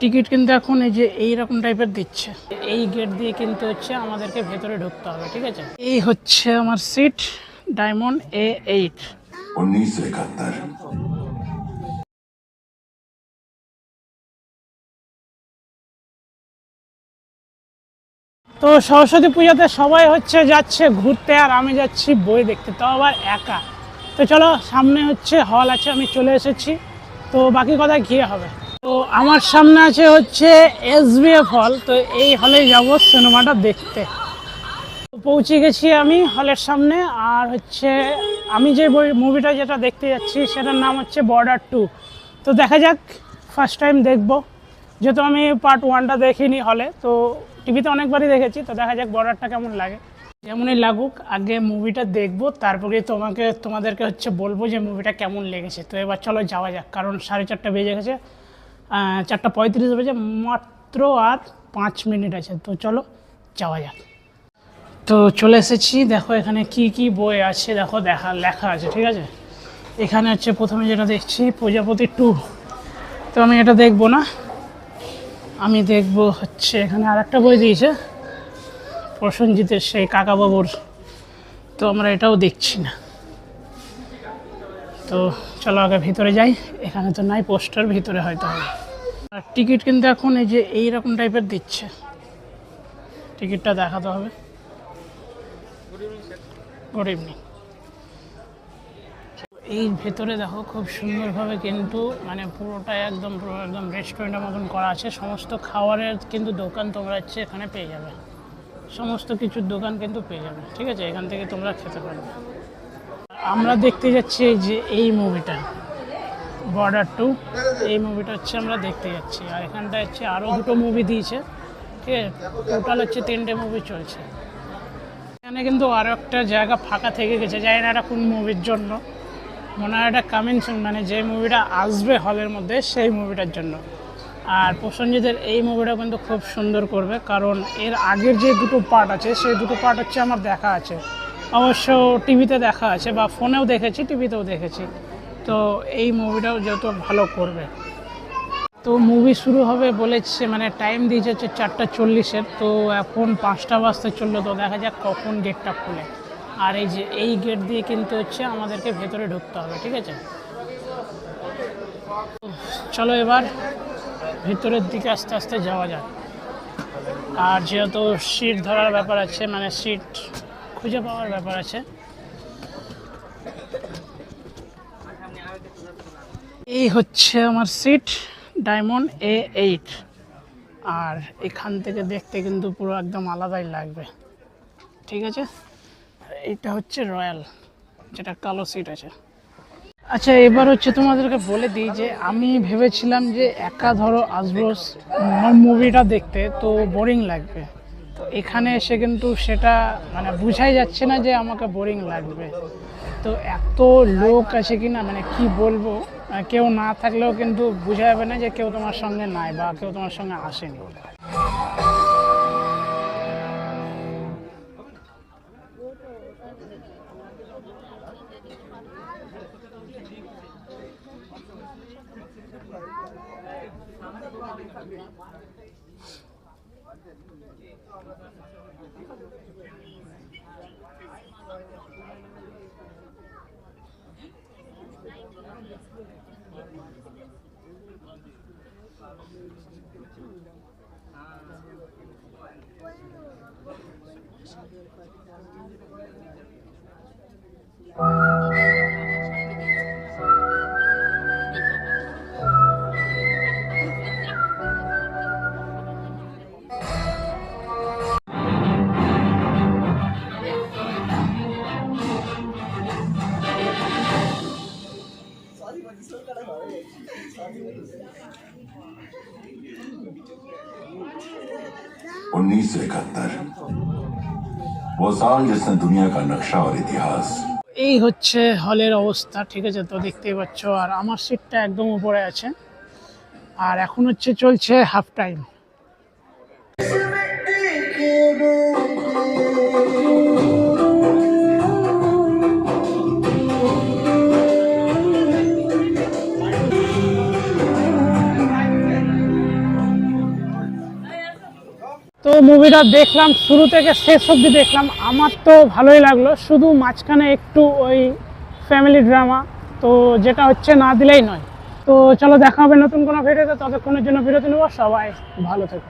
Ticket কিন্তু এখন এই যে এইরকম টাইপের দিচ্ছে। এই গেট দিয়ে কিন্তু হচ্ছে আমাদেরকে ভেতরে ঢুকতে হবে ঠিক আছে? এই হচ্ছে আমার সিট ডায়মন্ড এ এইট একাত্তর। তো সরস্বতী পূজাতে সবাই হচ্ছে যাচ্ছে ঘুরতে আর আমি যাচ্ছি বই দেখতে তো আবার একা। তো চলো সামনে হচ্ছে হল আছে আমি চলে এসেছি। তো বাকি কথা গিয়ে হবে। তো আমার সামনে আছে হচ্ছে এসবিএফ হল, তো এই হলে যাব সিনেমাটা দেখতে। পৌঁছে গেছি আমি হলের সামনে, আর হচ্ছে আমি যে বই মুভিটা যেটা দেখতে যাচ্ছি সেটার নাম হচ্ছে বর্ডার টু তো দেখা যাক ফার্স্ট টাইম দেখব। যেহেতু আমি পার্ট ওয়ানটা দেখিনি হলে, তো টিভিতে অনেকবারই দেখেছি, তো দেখা যাক বর্ডারটা কেমন লাগে। যেমনই লাগুক, আগে মুভিটা দেখব তারপরে তোমাকে, তোমাদেরকে হচ্ছে বলব যে মুভিটা কেমন লেগেছে। তো এবার চলো যাওয়া যাক, কারণ সাড়ে চারটা বেজে গেছে। চারটা পঁয়ত্রিশ বেজে, মাত্র আর পাঁচ মিনিট আছে। তো চলো, যাওয়া যাক। তো চলে এসেছি। দেখো এখানে কি কি বই আছে, দেখো দেখা, লেখা আছে, ঠিক আছে? এখানে হচ্ছে প্রথমে যেটা দেখছি, প্রজাপতি টু। তো আমি এটা দেখব না। আমি দেখব হচ্ছে এখানে আর একটা বই দিয়েছে, প্রসেনজিতের সেই কাকাবাবুর। তো আমরা এটাও দেখছি না। তো চলো আগে ভিতরে যাই। এখানে তো নাই, পোস্টার ভিতরে হয়তো হবে। টিকিট কিন্তু এখন এই যে এই রকম টাইপের দিচ্ছে। টিকিটটা দেখাতে হবে। গুড ইভিনিং এই ভেতরে দেখো খুব সুন্দরভাবে কিন্তু মানে পুরোটা একদম পুরো একদম রেস্টুরেন্টের মতন করা আছে। সমস্ত খাবারের কিন্তু দোকান তোমরা হচ্ছে এখানে পেয়ে যাবে। সমস্ত কিছুর দোকান কিন্তু পেয়ে যাবে। ঠিক আছে? এখান থেকে তোমরা খেতে পারবে। আমরা দেখতে যাচ্ছি যে এই মুভিটা বর্ডার টু। এই মুভিটা হচ্ছে আমরা দেখতে যাচ্ছি। আর এখানটা হচ্ছে আরও দুটো মুভি দিয়েছে, ঠিক আছে? টোটাল হচ্ছে তিনটে মুভি চলছে। এখানে কিন্তু আরও একটা জায়গা ফাঁকা থেকে গেছে, জানি না এটা কোন মুভির জন্য। মনে হয় এটা কামিং সুন মানে যে মুভিটা আসবে হলের মধ্যে, সেই মুভিটার জন্য। আর প্রসেনজিতের এই মুভিটা কিন্তু খুব সুন্দর করবে, কারণ এর আগের যে দুটো পার্ট আছে, সেই দুটো পার্ট হচ্ছে আমার দেখা আছে। অবশ্য টিভিতে দেখা আছে, বা ফোনেও দেখেছি টিভিতেও দেখেছি। তো এই মুভিটাও যেহেতু ভালো করবে। তো মুভি শুরু হবে বলেছে মানে টাইম দিয়েছে হচ্ছে চারটা চল্লিশের, তো এখন পাঁচটা বাজতে চলল, তো দেখা যাক কখন গেটটা খুলে। আর এই যে এই গেট দিয়ে কিন্তু হচ্ছে আমাদেরকে ভেতরে ঢুকতে হবে, ঠিক আছে? চলো এবার ভেতরের দিকে আস্তে আস্তে যাওয়া যাক। আর যেহেতু সিট ধরার ব্যাপার আছে মানে সিট খুঁজে পাওয়ার ব্যাপার আছে এই হচ্ছে আমার সিট ডায়মন্ড এ এইট আর এখান থেকে দেখতে কিন্তু পুরো একদম আলাদাই লাগবে। ঠিক আছে? এইটা হচ্ছে রয়্যাল যেটা কালো সিট আছে। আচ্ছা এবার হচ্ছে তোমাদেরকে বলে দিই যে আমি ভেবেছিলাম যে একা ধরো আসব মুভিটা দেখতে, তো বোরিং লাগবে। তো এখানে এসে কিন্তু সেটা মানে বোঝাই যাচ্ছে না যে আমাকে বোরিং লাগবে। তো এত লোক আছে কি না মানে কি বলব? কেউ না থাকলেও কিন্তু বোঝা যাবে না যে কেউ তোমার সঙ্গে নাই বা কেউ তোমার সঙ্গে আসেনি। 最後にそれからだね。उन्नीस सौ इकहत्तर वो साल जिसने दुनिया का नक्शा और इतिहास এই হচ্ছে হলের অবস্থা ঠিক আছে তো দেখতেই পাচ্ছ আর আমার সিটটা একদম উপরে আছে আর এখন হচ্ছে চলছে হাফ টাইম মুভিটা দেখলাম, শুরু থেকে শেষ অবধি দেখলাম। আমার তো ভালোই লাগল, শুধু মাঝখানে একটু ওই ফ্যামিলি ড্রামা তো যেটা হচ্ছে না দিলেই নয়। তো চলো দেখা হবে নতুন কোনো ভিডিওতে, ততক্ষণের জন্য বিরতি নেব, সবাই ভালো থেকো।